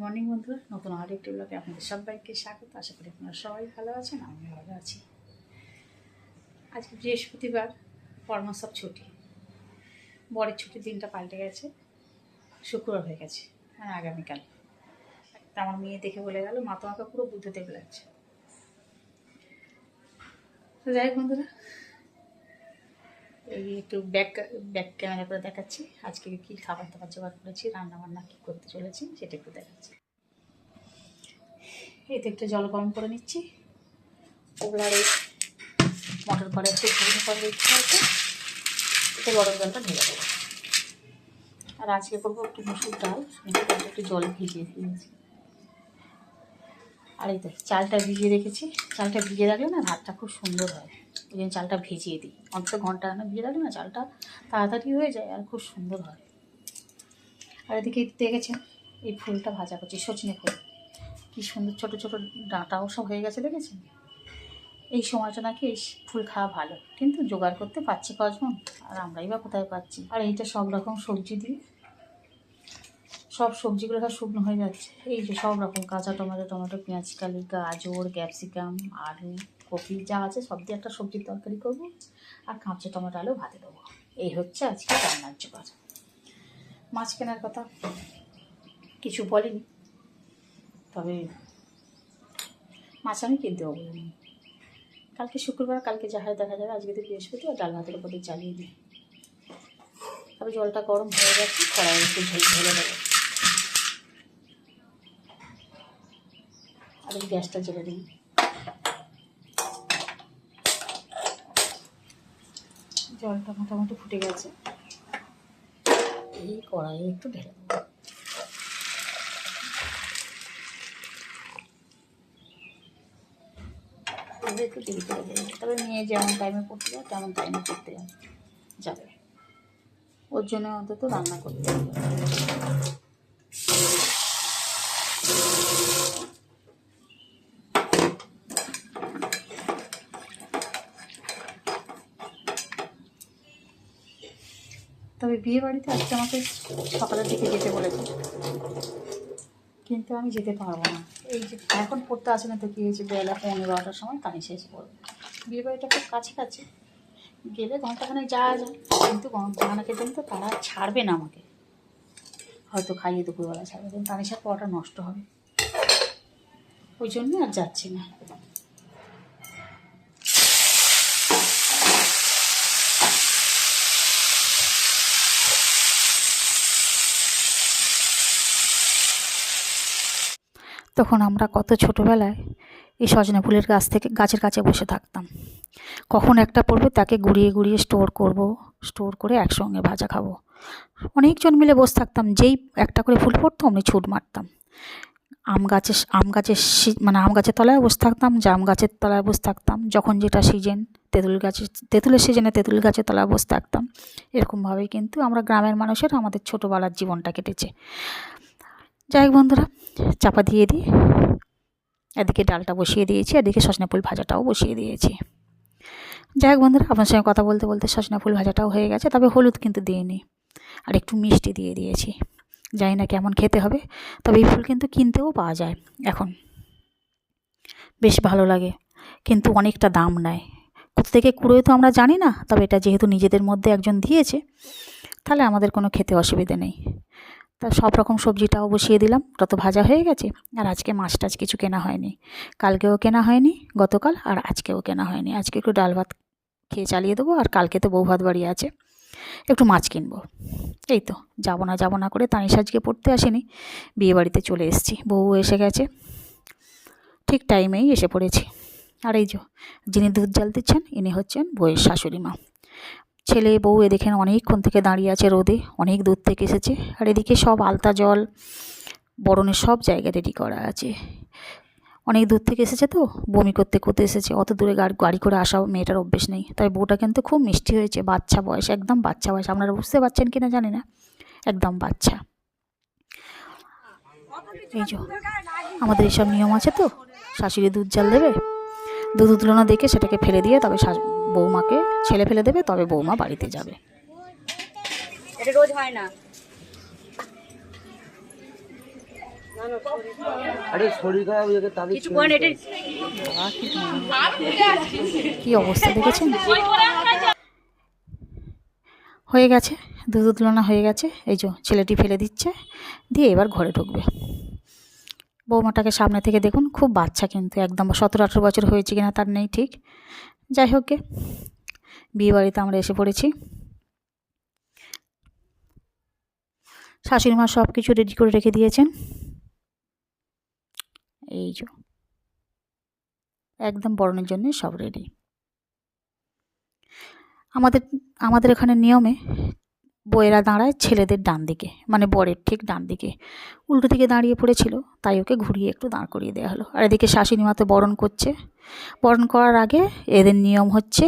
Morning বন্ধুরা। নতুন আর একটি ব্লগে আপনাদের সবাইকে স্বাগত। আশা করি আপনারা সবাই ভালো আছেন আমি ভালো আছি। আজকে বৃহস্পতিবার সব ছুটি। বরের ছুটির দিনটা পাল্টে গেছে, শুক্রবার হয়ে গেছে মানে আগামীকাল। তা আমার মেয়ে দেখে বলে গেল, মা, তোমাকে পুরো বুদ্ধি দেবে লাগছে যাই হোক বন্ধুরা এই একটু ব্যাক ব্যাক ক্যামেরা করে দেখাচ্ছি। আজকে কী খাবার দাবার জোগাড় করেছি রান্না বান্না কী করতে চলেছি, সেটা একটু দেখাচ্ছি। এতে একটু জল গরম করে নিচ্ছি। ওগুলার এই মটর করে একটু ঘুরে করে দিচ্ছি হয়তো এতে গরম জলটা ঢেলে দেবো। আর আজকে করব একটু মুসুর ডাল একটু জল ভিজিয়ে দিয়েছি। আর এই তো চালটা ভিজিয়ে রেখেছি। চালটা ভিজিয়ে রাখলে না ভাতটা খুব সুন্দর হয়। ওই জন্য চালটা ভিজিয়ে দিই। অন্তত ঘণ্টা না, ভিজিয়ে রাখলে না চালটা তাড়াতাড়ি হয়ে যায় আর খুব সুন্দর হয়। আর এদিকে দেখেছেন? এই ফুলটা ভাজা করছি, সজনে ফুল। কী সুন্দর ছোটো ছোটো ডাঁটাও সব হয়ে গেছে, দেখেছেন? এই সময়টা নাকি এই ফুল খাওয়া ভালো, কিন্তু জোগাড় করতে পারছি কজন আর আমরাই বা কোথায় পাচ্ছি? আর এইটা সব রকম সবজি দিয়ে সব সবজিগুলো সব শুকনো হয়ে যাচ্ছে। এই যে সব রকম কাঁচা টমেটো টমেটো, পেঁয়াজ, কালি, গাজর, ক্যাপসিকাম, আলু, কপি যা আছে সব দিয়ে একটা সবজির তরকারি করব। আর কাঁচা টমেটো, আলু ভাতে দেবো। এই হচ্ছে আজকে রান্নার জোগাড়। মাছ কেনার কথা কিছু বলেনি, তবে মাছ আমি কিনতে পারব কালকে শুক্রবার, কালকে যা হয় দেখা যাবে। আজকে তো বৃহস্পতি আর ডাল ভাতের উপরে চালিয়ে দিই। তবে জলটা গরম হয়ে গেছে কড়াই একটু ঝোল ঢেলে দেবো। এই গ্যাসটা জ্বেলে দিই। জলটা মোটামুটি ফুটে গেছে। এই কড়াইয়ে একটু ঢেলে একটু দেরি করে দেবে। তবে মেয়ে যেমন টাইমে পড়তে যায়, তেমন টাইমে পড়তে যাবে। ওর জন্য অন্তত রান্না করতে হবে। তবে বিয়ে বাড়িতে আজকে আমাকে সকালের দিকে যেতে বলেছে। কিন্তু আমি যেতে পারব না। এই যে এখন পড়তে আসে না তো কী হয়েছে? বেলা পনেরো বারোটার সময় কানে শেষ পড়বে। বিয়ে বাড়িটা খুব কাছাকাছি। গেলে ঘন্টাখানে যাওয়া যায়। কিন্তু ঘন্টাখানেকের জন্য তো তারা ছাড়বে না আমাকে। হয়তো খাইয়ে দুপুরবেলা ছাড়বে। কিন্তু তানিশার পড়াটা নষ্ট হবে। ওই জন্য আর যাচ্ছি না। তখন আমরা কত ছোটোবেলায় এই সজনে ফুলের গাছ থেকে, গাছের কাছে বসে থাকতাম। কখন একটা পড়বে তাকে গুড়িয়ে গুড়িয়ে স্টোর করব স্টোর করে একসঙ্গে ভাজা খাব। অনেকজন মিলে বসে থাকতাম, যেই একটা করে ফুল পড়তো অমনি ছুট মারতাম। আম গাছের আম গাছের মানে আম গাছের তলায় বসে থাকতাম জাম গাছের তলায় বসে থাকতাম, যখন যেটা সিজন তেঁতুল গাছের তেঁতুলের সিজনে তেঁতুল গাছের তলায় বসে থাকতাম। এরকমভাবেই কিন্তু আমরা গ্রামের মানুষের আমাদের ছোটোবেলার জীবনটা কেটেছে। যাই হোক বন্ধুরা, চাপা দিয়ে দিই। এদিকে ডালটা বসিয়ে দিয়েছি, এদিকে সজনে ফুল ভাজাটাও বসিয়ে দিয়েছি। যাই হোক বন্ধুরা, আপনার সঙ্গে কথা বলতে বলতে সজনে ফুল ভাজাটাও হয়ে গেছে, তবে হলুদ কিন্তু দিইনি। আর একটু মিষ্টি দিয়ে দিয়েছি। জানি না কেমন খেতে হবে, তবে এই ফুল কিন্তু কিনতেও পাওয়া যায় এখন। বেশ ভালো লাগে, কিন্তু অনেকটা দাম নেয়। কোথা থেকে কুড়োয় তো আমরা জানি না, তবে এটা যেহেতু নিজেদের মধ্যে একজন দিয়েছে, তাহলে আমাদের কোনো খেতে অসুবিধে নেই। তা সব রকম সবজিটাও বসিয়ে দিলাম, ওটা তো ভাজা হয়ে গেছে। আর আজকে মাছ টাছ কিছু কেনা হয়নি। কালকেও কেনা হয়নি গতকাল, আর আজকেও কেনা হয়নি। আজকে একটু ডাল ভাত খেয়ে চালিয়ে দেবো, আর কালকে তো বউ ভাত বাড়ি আছে, একটু মাছ কিনবো। এই তো, যাব না যাব না করে তানিশ আজকে পড়তে আসেনি, বিয়ে বাড়িতে চলে এসেছি। বউ এসে গেছে, ঠিক টাইমেই এসে পড়েছি। আর এই যে যিনি দুধ জাল দিচ্ছেন, ইনি হচ্ছেন বউয়ের শাশুড়ি মা। ছেলে বউ এ দেখেন অনেকক্ষণ থেকে দাঁড়িয়ে আছে রোদে, অনেক দূর থেকে এসেছে। আর এদিকে সব আলতা জল, বরণের সব জায়গা রেডি করা আছে। অনেক দূর থেকে এসেছে তো, বমি করতে করতে এসেছে। অত দূরে গাড়ি গাড়ি করে আসা মেয়েটার অভ্যেস নেই। তাই বউটা কিন্তু খুব মিষ্টি হয়েছে, বাচ্চা বয়স, একদম বাচ্চা বয়স। আপনারা বুঝতে পারছেন কিনা জানি না, একদম বাচ্চা। এই যে, আমাদের এইসব নিয়ম আছে তো, শাশুড়ি দুধ জাল দেবে, দুধ উতলো দেখে সেটাকে ফেলে দিয়ে তবে বৌমাকে ছেলে ফেলে দেবে তবে বৌমা বাড়িতে যাবে। এটা রোজ হয় না। কি অবস্থা দেখেছেন? হয়ে গেছে দুধ তুলনা হয়ে গেছে এই যে ছেলেটি ফেলে দিচ্ছে দিয়ে এবার ঘরে ঢুকবে। বৌমাটাকে সামনে থেকে দেখুন, খুব বাচ্চা কিন্তু, একদম সতেরো আঠেরো বছর হয়েছে কিনা তার নেই ঠিক। যাই হোক বিয়ে বাড়িতে আমরা এসে পড়েছি। শাশুড়ি মা সব কিছু রেডি করে রেখে দিয়েছেন। এই যে, একদম বরণের জন্য সব রেডি আমাদের আমাদের এখানে নিয়মে বইয়েরা দাঁড়ায় ছেলেদের ডান দিকে মানে বরের ঠিক ডান দিকে। উল্টো দিকে দাঁড়িয়ে পড়েছিল, তাই ওকে ঘুরিয়ে একটু দাঁড় করিয়ে দেওয়া হলো। আর এদিকে শাশুড়ি মাতে বরণ করছে। বরণ করার আগে এদের নিয়ম হচ্ছে,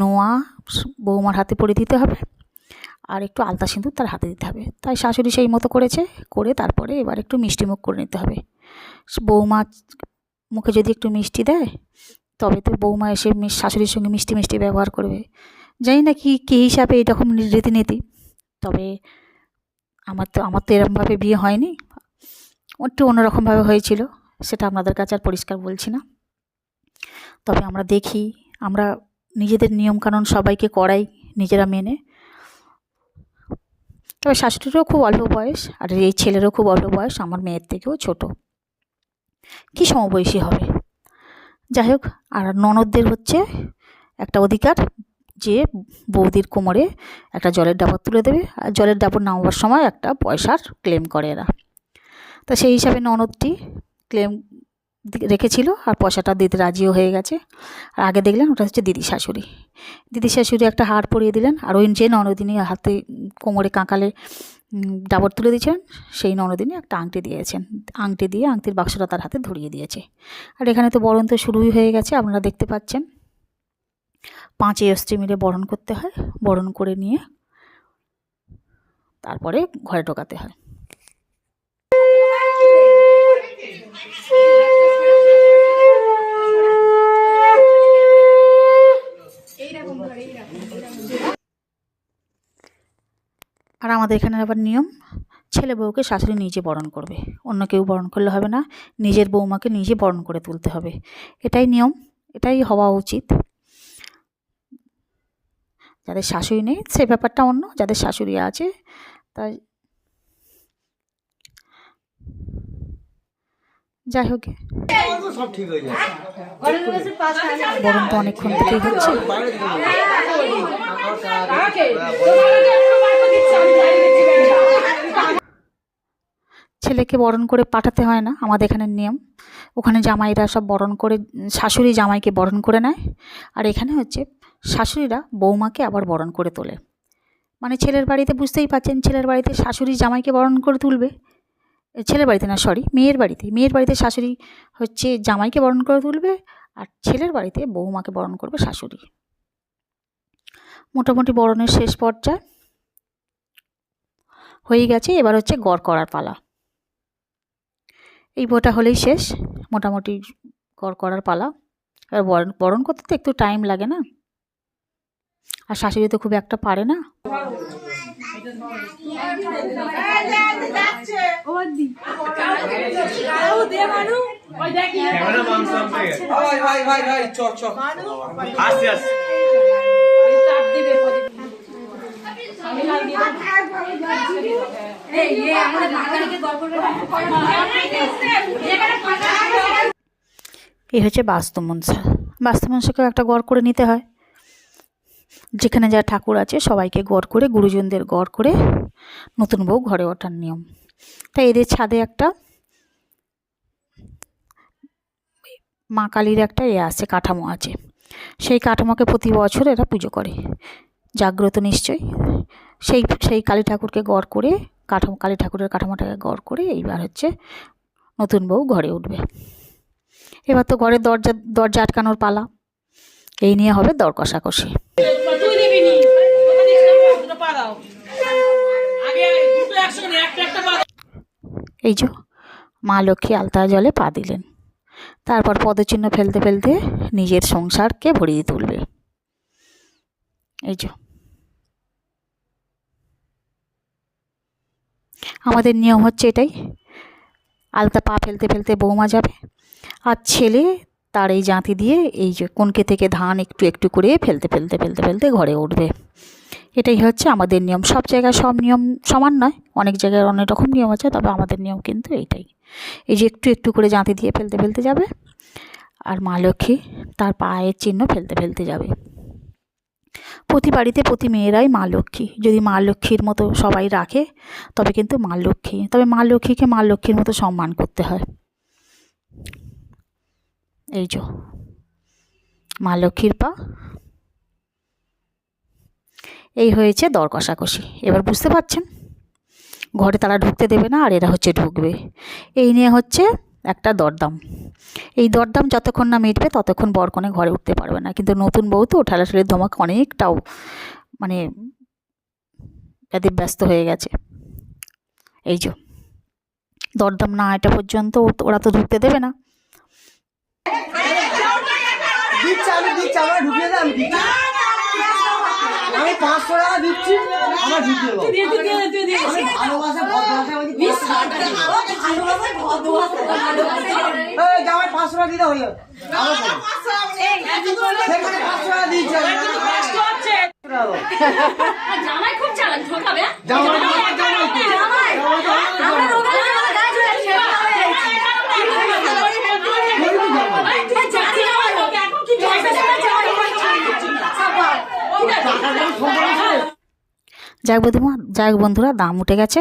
নোয়া বৌমার হাতে পরে দিতে হবে, আর একটু আলতা সিঁদুর তার হাতে দিতে হবে। তাই শাশুড়ি সেই মতো করেছে, করে তারপরে এবার একটু মিষ্টি মুখ করে নিতে হবে। বৌমা মুখে যদি একটু মিষ্টি দেয়, তবে তো বৌমা এসে শাশুড়ির সঙ্গে মিষ্টি মিষ্টি ব্যবহার করবে। জানি না কি, কী হিসাবে এরকম রীতিনীতি। তবে আমার তো আমার তো এরকমভাবে বিয়ে হয়নি। একটু অন্যরকমভাবে হয়েছিল, সেটা আপনাদের কাছে আর পরিষ্কার বলছি না। তবে আমরা দেখি, আমরা নিজেদের নিয়মকানুন সবাইকে করাই, নিজেরা মেনে। তবে শাশুড়িরও খুব অল্প বয়স, আর এই ছেলেরও খুব অল্প বয়স, আমার মেয়ের থেকেও ছোট। কী সমবয়সী হবে? যাই হোক, আর ননদদের হচ্ছে একটা অধিকার যে বৌদির কোমরে একটা জলের ডাবর তুলে দেবে আর জলের ডাবর নামাবার সময় একটা পয়সার ক্লেম করে এরা। তো সেই হিসাবে ননদটি ক্লেম রেখেছিল আর পয়সাটা দিতে রাজিও হয়ে গেছে। আর আগে দেখলেন ওটা হচ্ছে দিদি শাশুড়ি। দিদি শাশুড়ি একটা হার পরিয়ে দিলেন আর ওই যে ননদিনী হাতে কোমরে কাঁকালে ডাবর তুলে দিয়েছেন, সেই ননদিনী একটা আংটি দিয়েছেন। আংটি দিয়ে আংটির বাক্সটা তার হাতে ধরিয়ে দিয়েছে। আর এখানে তো বরণ তো শুরুই হয়ে গেছে, আপনারা দেখতে পাচ্ছেন। পাঁচই অস্ত্রী মিলে বরণ করতে হয়, বরণ করে নিয়ে তারপরে ঘরে ঢোকাতে হয়। আর আমাদের এখানে আবার নিয়ম, ছেলে বউকে শাশুড়ি নিজে বরণ করবে, অন্য কেউ বরণ করলে হবে না, নিজের বৌমাকে নিজে বরণ করে তুলতে হবে। এটাই নিয়ম, এটাই হওয়া উচিত। যাদের শাশুড়ি নেই, সে ব্যাপারটা অন্য, যাদের শাশুড়ি আছে, তাই যাই হোক। বরণ তো অনেকক্ষণ থেকেই হচ্ছে। ছেলেকে বরণ করে পাঠাতে হয় না, আমাদের এখানের নিয়ম। ওখানে জামাইরা সব বরণ করে, শাশুড়ি জামাইকে বরণ করে নেয়। আর এখানে হচ্ছে শাশুড়িরা বৌমাকে আবার বরণ করে তোলে। মানে ছেলের বাড়িতে বুঝতেই পাচ্ছেন, ছেলের বাড়িতে শাশুড়ি জামাইকে বরণ করে তুলবে। ছেলের বাড়িতে না সরি মেয়ের বাড়িতে। মেয়ের বাড়িতে শাশুড়ি হচ্ছে জামাইকে বরণ করে তুলবে আর ছেলের বাড়িতে বৌমাকে বরণ করবে শাশুড়ি। মোটামুটি বরণের শেষ পর্যায়ে। হয়ে গেছে, এবার হচ্ছে গড় করার পালা। এই বোটা হলেই শেষ, মোটামুটি গড় করার পালা। আর বরণ বরণ করতে তো একটু টাইম লাগে না। আর শাশুড়ি তো খুব একটা পারে না। এই হচ্ছে বাস্তু মনসা বাস্তু মনসাকেও একটা গড় করে নিতে হয়। যেখানে যা ঠাকুর আছে সবাইকে গড় করে, গুরুজনদের গড় করে নতুন বউ ঘরে ওঠার নিয়ম। তাই এদের ছাদে একটা মা কালীর একটা এ আছে, কাঠামো আছে। সেই কাঠামোকে প্রতি বছর এরা পুজো করে। জাগ্রত নিশ্চয় সেই সেই কালী ঠাকুরকে গড় করে, কাঠামো, কালী ঠাকুরের কাঠামোটাকে গড় করে এইবার হচ্ছে নতুন বউ ঘরে উঠবে। এবার তো ঘরের দরজা দরজা আটকানোর পালা। এই নিয়ে হবে দর কষাকষি তুই দিবি নি ওখানে এসে দুটো পা দাও আগে দুটো একসঙ্গে একটা একটা পা দাও। এই যে মা লক্ষ্মী আলতা জলে পা দিলেন। তারপর পদচিহ্ন ফেলতে ফেলতে নিজের সংসারকে ভরিয়ে তুলবে। এই যে। আমাদের নিয়ম হচ্ছে এটাই। আলতা পা ফেলতে ফেলতে বৌমা যাবে। আর ছেলে তার এই জাঁতি দিয়ে এই যে কনকে থেকে ধান একটু একটু করে ফেলতে ফেলতে ফেলতে ফেলতে ঘরে উঠবে। এটাই হচ্ছে আমাদের নিয়ম। সব জায়গায় সব নিয়ম সমান নয়, অনেক জায়গায় অনেক রকম নিয়ম আছে, তবে আমাদের নিয়ম কিন্তু এইটাই এই যে একটু একটু করে জাঁতি দিয়ে ফেলতে ফেলতে যাবে, আর মা লক্ষ্মী তার পায়ের চিহ্ন ফেলতে ফেলতে যাবে। প্রতি বাড়িতে প্রতি মেয়েরাই মা লক্ষ্মী। যদি মা লক্ষ্মীর মতো সবাই রাখে, তবে কিন্তু মা লক্ষ্মী, তবে মা লক্ষ্মীকে মা লক্ষ্মীর মতো সম্মান করতে হয়। এই যো, মা লক্ষ্মীর পা এই হয়েছে দর কষাকষি। এবার বুঝতে পারছেন? ঘরে তারা ঢুকতে দেবে না আর এরা হচ্ছে ঢুকবে। এই নিয়ে হচ্ছে একটা দরদাম। এই দরদাম যতক্ষণ না মিটবে ততক্ষণ বরকনে ঘরে উঠতে পারবে না। কিন্তু নতুন বউ তো ঠেলাঠেলির ধমক অনেকটাও মানে ব্যস্ত হয়ে গেছে। এই যে, দরদাম না এটা পর্যন্ত ওরা তো ঢুকতে দেবে না। ঢুকিয়ে আমি পাঁচশো টাকা দিচ্ছি আমার আমি ভালোবাসে ভদ্রবাসে পাঁচশো টাকা দিতে হয়ে। সেখানে পাঁচশো টাকা দিচ্ছি দাও। জামাই খুব চালাক ঠকাবে জামাই জামাই জামাই আমরা লোকাল জামাই গায়ে চলে আসছে জানি জামাই হোক এখন কি জয়সা জামাই জামাই সাবার টাকা দেবো সম্পর্ক আছে যাক বন্ধুমা যাক বন্ধুরা, দাম উঠে গেছে।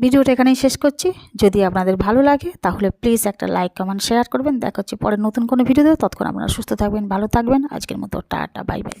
ভিডিওটা এখানেই শেষ করছি। যদি আপনাদের ভালো লাগে, তাহলে প্লিজ একটা লাইক কমেন্ট শেয়ার করবেন। দেখা হচ্ছে পরে নতুন কোনো ভিডিও দেবো তৎক্ষণ আপনারা সুস্থ থাকবেন, ভালো থাকবেন। আজকের মতো টাটা বাই বাই